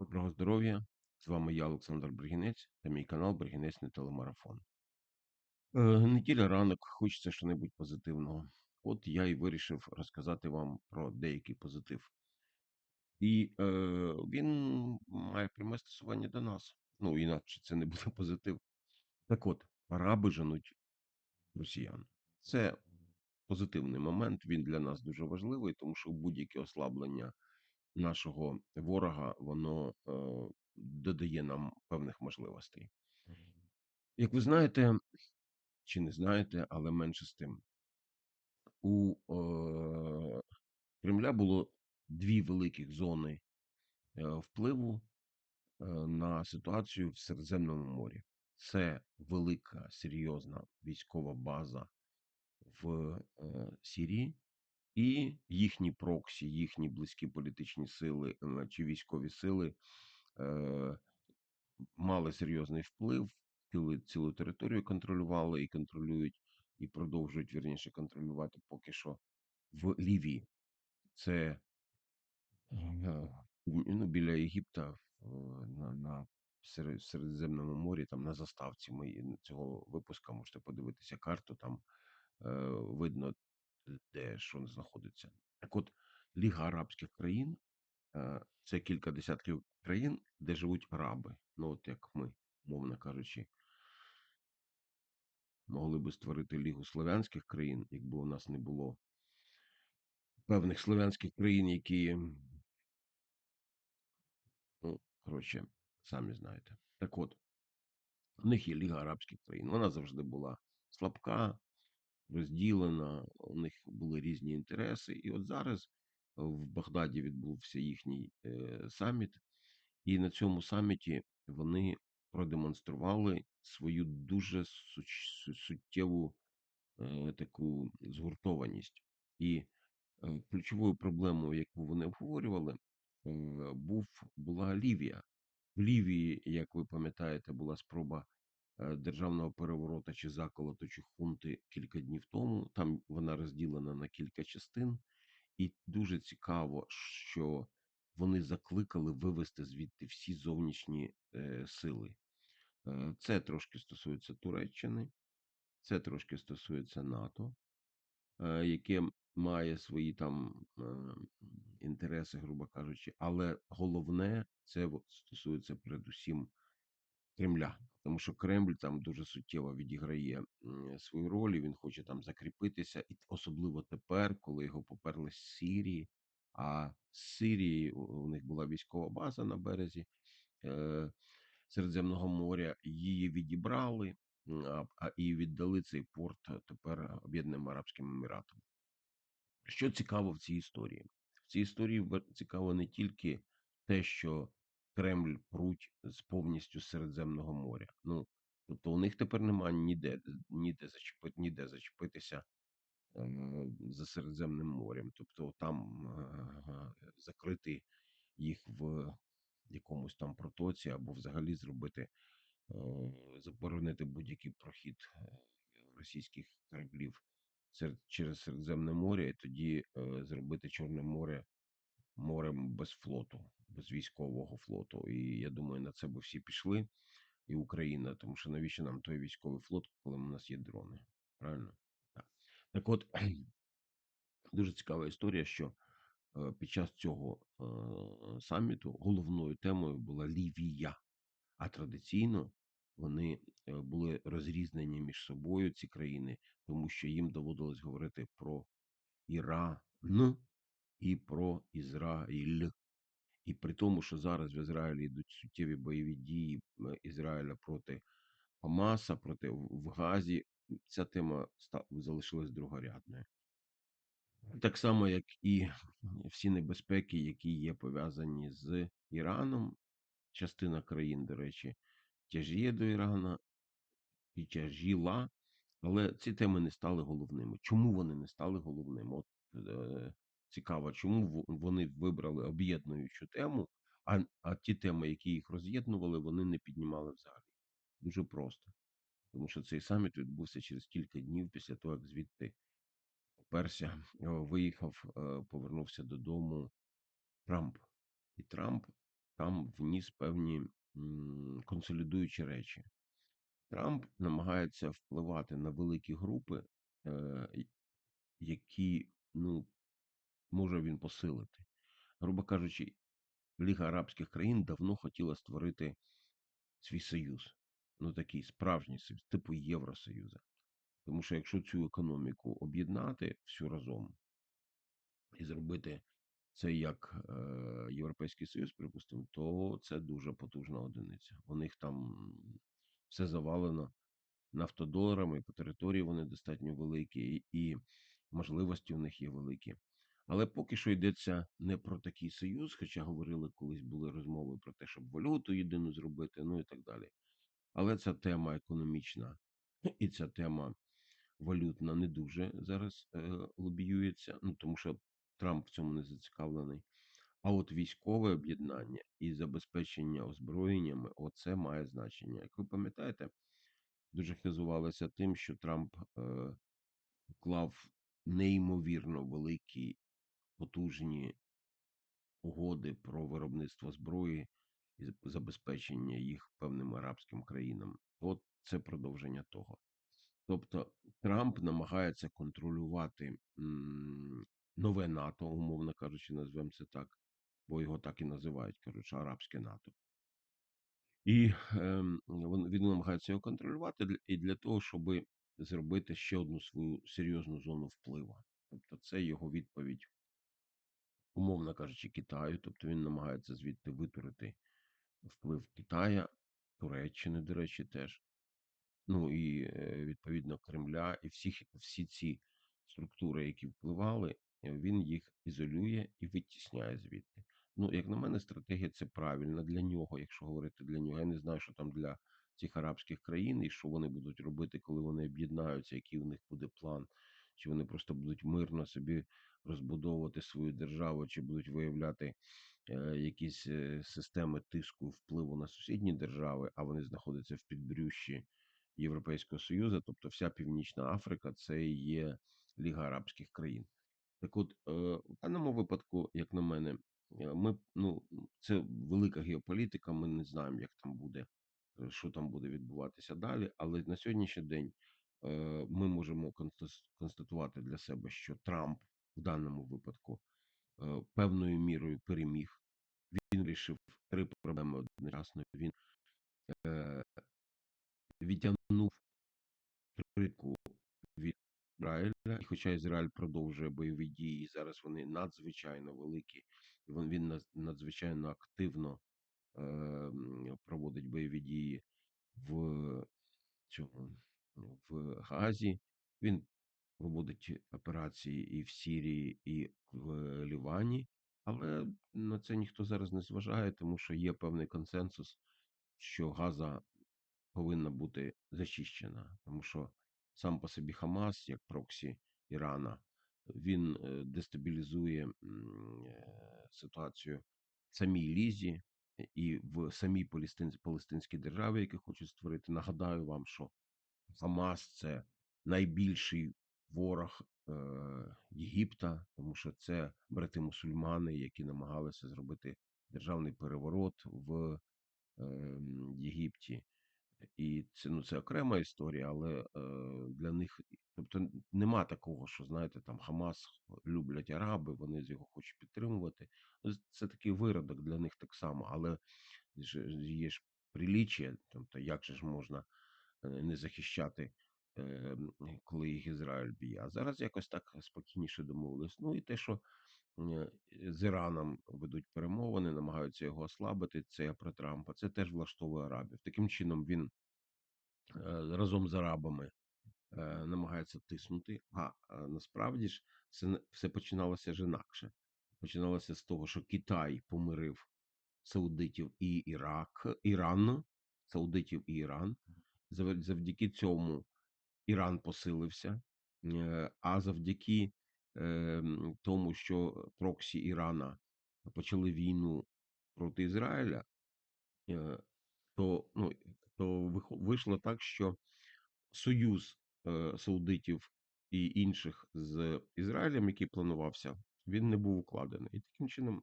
Доброго здоров'я! З вами я, Олександр Бригінець, та мій канал Бригінець не телемарафон. Е, неділя ранок, хочеться щось позитивного. От я і вирішив розказати вам про деякий позитив. І е, він має пряме стосування до нас. Ну, інакше це не буде позитив. Так от, араби женуть росіян. Це позитивний момент, він для нас дуже важливий, тому що будь-яке ослаблення нашого ворога, воно е, додає нам певних можливостей. Як ви знаєте, чи не знаєте, але менше з тим, у е, Кремля було дві великих зони е, впливу е, на ситуацію в Середземному морі. Це велика серйозна військова база в е, Сирії, і їхні проксі, їхні близькі політичні сили чи військові сили е, мали серйозний вплив, цілу, цілу територію контролювали і контролюють, і продовжують вірніше контролювати поки що в Лівії. Це е, ну, біля Єгипта е, на, на Середземному морі, там на заставці мої цього випуска можете подивитися карту. Там е, видно, де що знаходиться. Так от Ліга Арабських країн е, це кілька десятків країн, де живуть араби. Ну, от як ми, мовно кажучи, могли би створити Лігу Слов'янських країн, якби у нас не було певних слов'янських країн, які, ну, коротше, самі знаєте. Так от, у них є Ліга Арабських країн. Вона завжди була слабка, розділена, у них були різні інтереси. І от зараз в Багдаді відбувся їхній е, саміт, і на цьому саміті вони продемонстрували свою дуже суттєву е, таку згуртованість. І е, ключовою проблемою, яку вони обговорювали, е, був була Лівія. В Лівії, як ви пам'ятаєте, була спроба Е, державного перевороту чи заколоту чи хунти кілька днів тому. Там вона розділена на кілька частин, і дуже цікаво, що вони закликали вивести звідти всі зовнішні е, сили. Е, це трошки стосується Туреччини, це трошки стосується НАТО, е, яке має свої там е, інтереси, грубо кажучи, але головне це стосується передусім Кремля, тому що Кремль там дуже суттєво відіграє свою роль. і Він хоче там закріпитися, і особливо тепер, коли його поперли з Сирії. А з Сирії у них була військова база на березі е, Середземного моря. Її відібрали а, і віддали цей порт тепер Об'єднаним Арабським Еміратам. Що цікаво в цій історії? В цій історії цікаво не тільки те, що Кремль пруть з повністю Середземного моря. Ну тобто у них тепер немає ніде ніде зачепити, ніде зачепитися е, за Середземним морем. Тобто там закрити їх в якомусь там протоці, або взагалі зробити, е, заборонити будь-який прохід е, російських кораблів через Середземне море, і тоді е, зробити Чорне море морем без флоту, без військового флоту. І я думаю, на це би всі пішли, і Україна, тому що навіщо нам той військовий флот, коли у нас є дрони? Правильно? Так, так от дуже цікава історія, що е, під час цього е, саміту головною темою була Лівія, а традиційно. Вони е, були розрізнені між собою ці країни, тому що їм доводилось говорити про Іран і про Ізраїль. І при тому, що зараз в Ізраїлі йдуть суттєві бойові дії Ізраїля проти Хамаса, проти в Газі, ця тема залишилась другорядною. Так само, як і всі небезпеки, які є пов'язані з Іраном, частина країн, до речі, тяжіє до Ірана і тяжіла, але ці теми не стали головними. Чому вони не стали головними? От е, Цікаво, чому вони вибрали об'єднуючу тему, а а ті теми, які їх роз'єднували, вони не піднімали взагалі. Дуже просто. Тому що цей саміт відбувся через кілька днів після того, як звідти перся виїхав, е, повернувся додому Трамп. І Трамп там вніс певні консолідуючі речі. Трамп намагається впливати на великі групи, е, які ну, може він посилити. Грубо кажучи, Ліга арабських країн давно хотіла створити свій союз. Ну, такий справжній союз, типу Євросоюзу. Тому що якщо цю економіку об'єднати всю разом і зробити це як е, Європейський Союз, припустимо, то це дуже потужна одиниця. У них там все завалено нафтодоларами, по території вони достатньо великі, і можливості у них є великі. Але поки що йдеться не про такий союз, хоча говорили, колись були розмови про те, щоб валюту єдину зробити, ну і так далі. Але ця тема економічна і ця тема валютна не дуже зараз е, лобіюється, ну тому що Трамп в цьому не зацікавлений. А от військове об'єднання і забезпечення озброєннями оце має значення. Як ви пам'ятаєте, дуже хизувалися тим, що Трамп е, вклав неймовірно великі потужні угоди про виробництво зброї і забезпечення їх певним арабським країнам. От це продовження того. Тобто Трамп намагається контролювати нове НАТО, умовно кажучи, назвемо це так, бо його так і називають, кажуть, арабське НАТО. І ем, він, намагається його контролювати і для того, щоб зробити ще одну свою серйозну зону впливу. Тобто, це його відповідь, умовно кажучи, Китаю. Тобто він намагається звідти витурити вплив Китая, Туреччини, до речі, теж. Ну і е, відповідно Кремля, і всіх всі ці структури, які впливали, е, він їх ізолює і витісняє звідти. Ну, як на мене, стратегія це правильна для нього, якщо говорити для нього. Я не знаю, що там для цих арабських країн і що вони будуть робити, коли вони об'єднаються, який у них буде план, чи вони просто будуть мирно собі розбудовувати свою державу, чи будуть виявляти е, якісь е, системи тиску впливу на сусідні держави, а вони знаходяться в підбрющі Європейського Союзу, тобто вся Північна Африка це є Ліга Арабських країн. Так от, е, в даному випадку, як на мене, ми ну це велика геополітика. Ми не знаємо, як там буде, що там буде відбуватися далі. Але на сьогоднішній день ми можемо констатувати для себе, що Трамп в даному випадку е, певною мірою переміг. Він вирішив три проблеми одночасно. Він е, відтягнув критику від Ізраїля, і хоча Ізраїль продовжує бойові дії, і зараз вони надзвичайно великі, він надзвичайно активно е, проводить бойові дії в цьому в Газі. Він проводить операції і в Сірії, і в Лівані, але на це ніхто зараз не зважає, тому що є певний консенсус, що Газа повинна бути зачищена, тому що сам по собі Хамас, як проксі Ірана, він е, дестабілізує е, ситуацію в самій лізі і в самій палестин- палестинській державі, які хочуть створити. Нагадаю вам, що Хамас це найбільший ворог е, Єгипта, тому що це брати мусульмани, які намагалися зробити державний переворот в е, Єгипті. І це ну це окрема історія, але е, для них, тобто нема такого, що знаєте, там Хамас люблять араби, вони з його хочуть підтримувати. Це такий виродок для них так само, але є ж приліччя, тобто як же ж можна е, не захищати, коли їх Ізраїль б'є. А зараз якось так спокійніше домовились. Ну і те, що е, з Іраном ведуть перемовини, намагаються його ослабити. Це я про Трампа. Це теж влаштовує арабів. Таким чином він е, разом з арабами е, намагається тиснути. А е, насправді ж не- все починалося ж інакше. Починалося з того, що Китай помирив саудитів і Ірак, Іран, саудитів і Іран. Зав- Завдяки цьому Іран посилився, е, а завдяки е, тому, що проксі Ірана почали війну проти Ізраїля, е, то, ну, то вийшло так, що союз е, саудитів і інших з Ізраїлем, який планувався, він не був укладений. І таким чином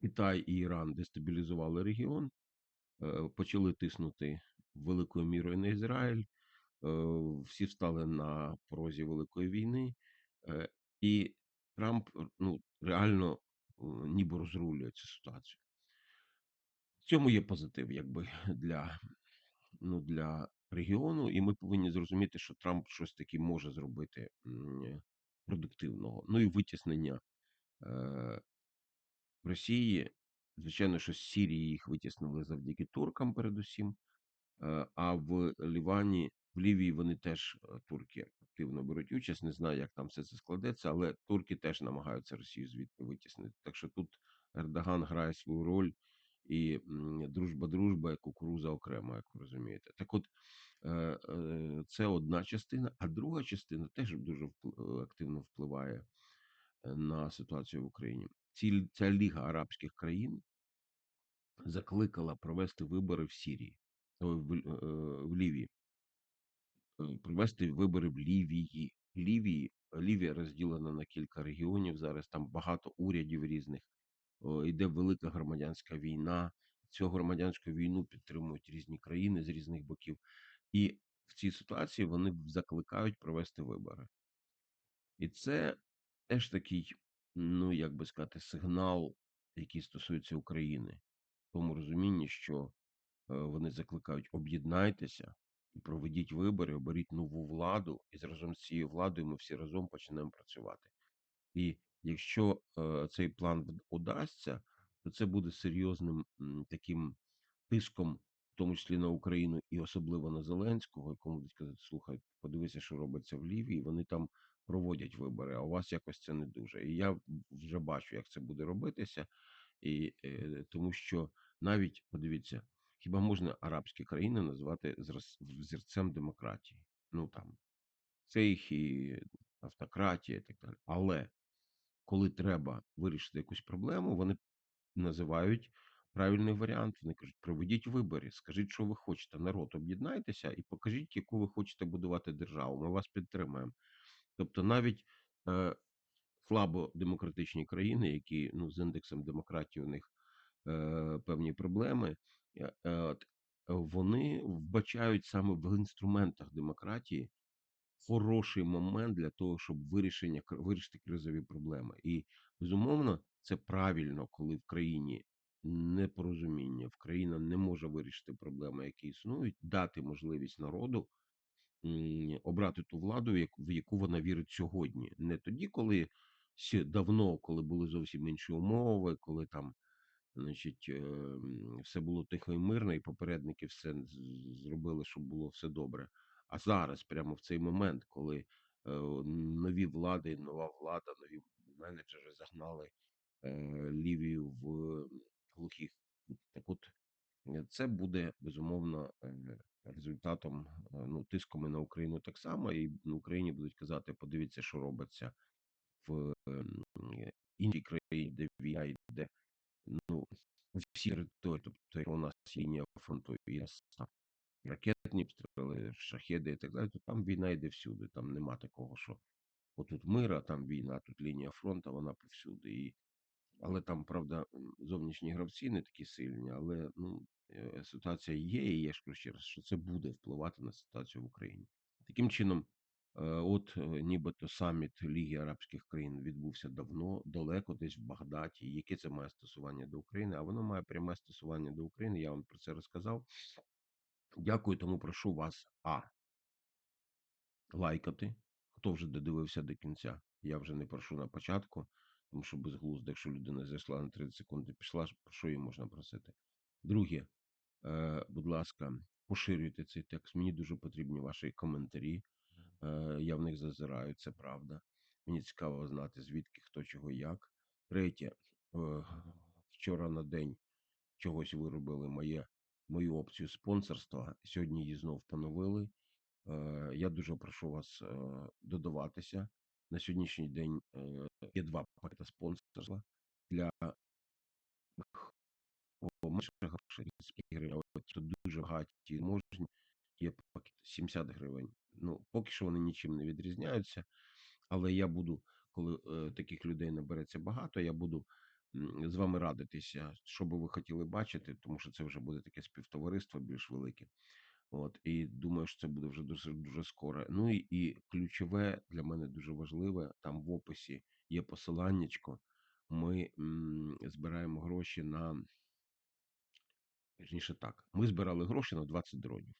Китай і Іран дестабілізували регіон, почали тиснути великою мірою на Ізраїль. е, Всі встали на порозі великої війни, е, і Трамп ну, реально е, ніби розрулює цю ситуацію. В цьому є позитив, якби для, ну, для регіону, і ми повинні зрозуміти, що Трамп щось таке може зробити продуктивного. Ну і витіснення е, Росії. Звичайно, що з Сірії їх витіснили завдяки туркам, передусім. Е, А в Лівані, в Лівії вони теж е, турки активно беруть участь. Не знаю, як там все це складеться, але турки теж намагаються Росію звідти витіснити. Так що тут Ердоган грає свою роль і дружба, дружба, і кукуруза окремо, як ви розумієте. Так, от е, це одна частина, а друга частина теж дуже впл- е, активно впливає на ситуацію в Україні. Ця ліга арабських країн закликала провести вибори в Сірії, в, в Лівії. Е, Провести вибори в Лівії. Лівії Лівія розділена на кілька регіонів. Зараз там багато урядів різних. Йде велика громадянська війна. Цю громадянську війну підтримують різні країни з різних боків. І в цій ситуації вони закликають провести вибори. І це теж такий, ну як би сказати, сигнал, який стосується України, в тому розумінні, що вони закликають об'єднайтеся і проведіть вибори, оберіть нову владу, і разом з цією владою ми всі разом почнемо працювати. І якщо е, цей план удасться, то це буде серйозним таким тиском, в тому числі на Україну, і особливо на Зеленського, якому будуть казати, слухай, подивися, що робиться в Лівії. Вони там проводять вибори, а у вас якось це не дуже. І я вже бачу, як це буде робитися, і е, тому що навіть подивіться, хіба можна арабські країни назвати взірцем демократії? Ну там це їх і автократія, і так далі. Але коли треба вирішити якусь проблему, вони називають правильний варіант. Вони кажуть: проведіть вибори, скажіть, що ви хочете. Народ, об'єднайтеся і покажіть, яку ви хочете будувати державу. Ми вас підтримаємо. Тобто, навіть е, слабо демократичні країни, які ну з індексом демократії у них певні проблеми, е, е, вони вбачають саме в інструментах демократії хороший момент для того, щоб вирішення вирішити кризові проблеми. І безумовно, це правильно, коли в країні непорозуміння, в країна не може вирішити проблеми, які існують, дати можливість народу обрати ту владу, в яку вона вірить сьогодні. Не тоді, коли давно, коли були зовсім інші умови, коли там. Значить, е, все було тихо і мирно, і попередники все зробили, щоб було все добре. А зараз, прямо в цей момент, коли е, нові влади, нова влада, нові менеджери загнали е, Лівію в глухих. Так от е, це буде безумовно результатом ну, тиском і на Україну так само, і на Україні будуть казати: подивіться, що робиться в ем, іншій країні, де війна йде. Ну, всі території, тобто у нас лінія фронту і ракетні обстріли, шахеди і так далі, то там війна йде всюди. Там нема такого, що отут мир, а там війна, тут лінія фронту, вона повсюди. І, але там, правда, зовнішні гравці не такі сильні, але ну, е, ситуація є, і я ж кажу ще раз, що це буде впливати на ситуацію в Україні. Таким чином, от е, нібито саміт Ліги Арабських країн відбувся давно, далеко, десь в Багдаді. Яке це має стосування до України? А воно має пряме стосування до України. Я вам про це розказав. Дякую, тому прошу вас а лайкати. Хто вже додивився до кінця? Я вже не прошу на початку, тому що безглуздо, якщо людина зайшла на 30 секунд і пішла, про що її можна просити? Друге, е, будь ласка, поширюйте цей текст. Мені дуже потрібні ваші коментарі. Е, я в них зазираю, це правда. Мені цікаво знати, звідки, хто, чого, як. Третє, е, вчора на день чогось виробили моє, мою опцію спонсорства. Сьогодні її знов поновили. Е, Я дуже прошу вас додаватися. На сьогоднішній день є два пакети спонсорства для о, менше грошей 35 гривень, а от хто дуже багаті можні, є пакет 70 гривень. Ну, поки що вони нічим не відрізняються, але я буду, коли е, таких людей набереться багато, я буду з вами радитися, що би ви хотіли бачити, тому що це вже буде таке співтовариство більш велике. От, і думаю, що це буде вже дуже дуже скоро. Ну і, і ключове для мене дуже важливе. Там в описі є посиланнячко. Ми м, збираємо гроші на Вірніше так. Ми збирали гроші на 20 дронів.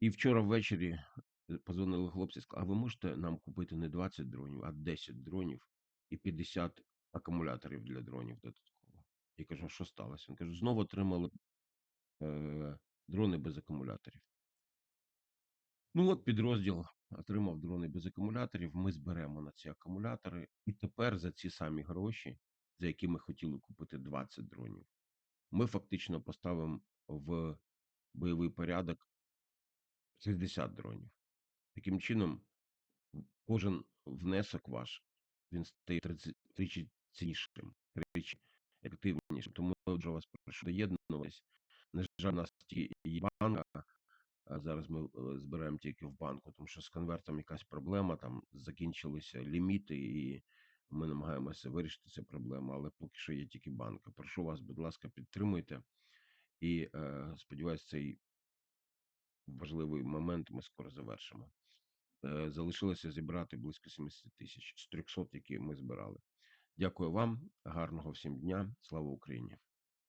І вчора ввечері е, позвонили хлопці сказали, а ви можете нам купити не 20 дронів, а 10 дронів і 50 акумуляторів для дронів додатково. Я кажу, що сталося? Він каже, знову отримали е, дрони без акумуляторів. Ну от підрозділ отримав дрони без акумуляторів. Ми зберемо на ці акумулятори, і тепер за ці самі гроші, за які ми хотіли купити 20 дронів, ми фактично поставимо в бойовий порядок 60 дронів. Таким чином, кожен внесок ваш він стає тричі ціннішим, тричі ефективнішим. Тому я вже вас прошу доєднуватись. На жаль, у нас є банка, а зараз ми е, збираємо тільки в банку, тому що з конвертом якась проблема, там закінчилися ліміти, і ми намагаємося вирішити цю проблему, але поки що є тільки банка. Прошу вас, будь ласка, підтримуйте. І е, сподіваюся, цей важливий момент ми скоро завершимо. Е, залишилося зібрати близько 70 тисяч з 300, які ми збирали. Дякую вам, гарного всім дня. Слава Україні!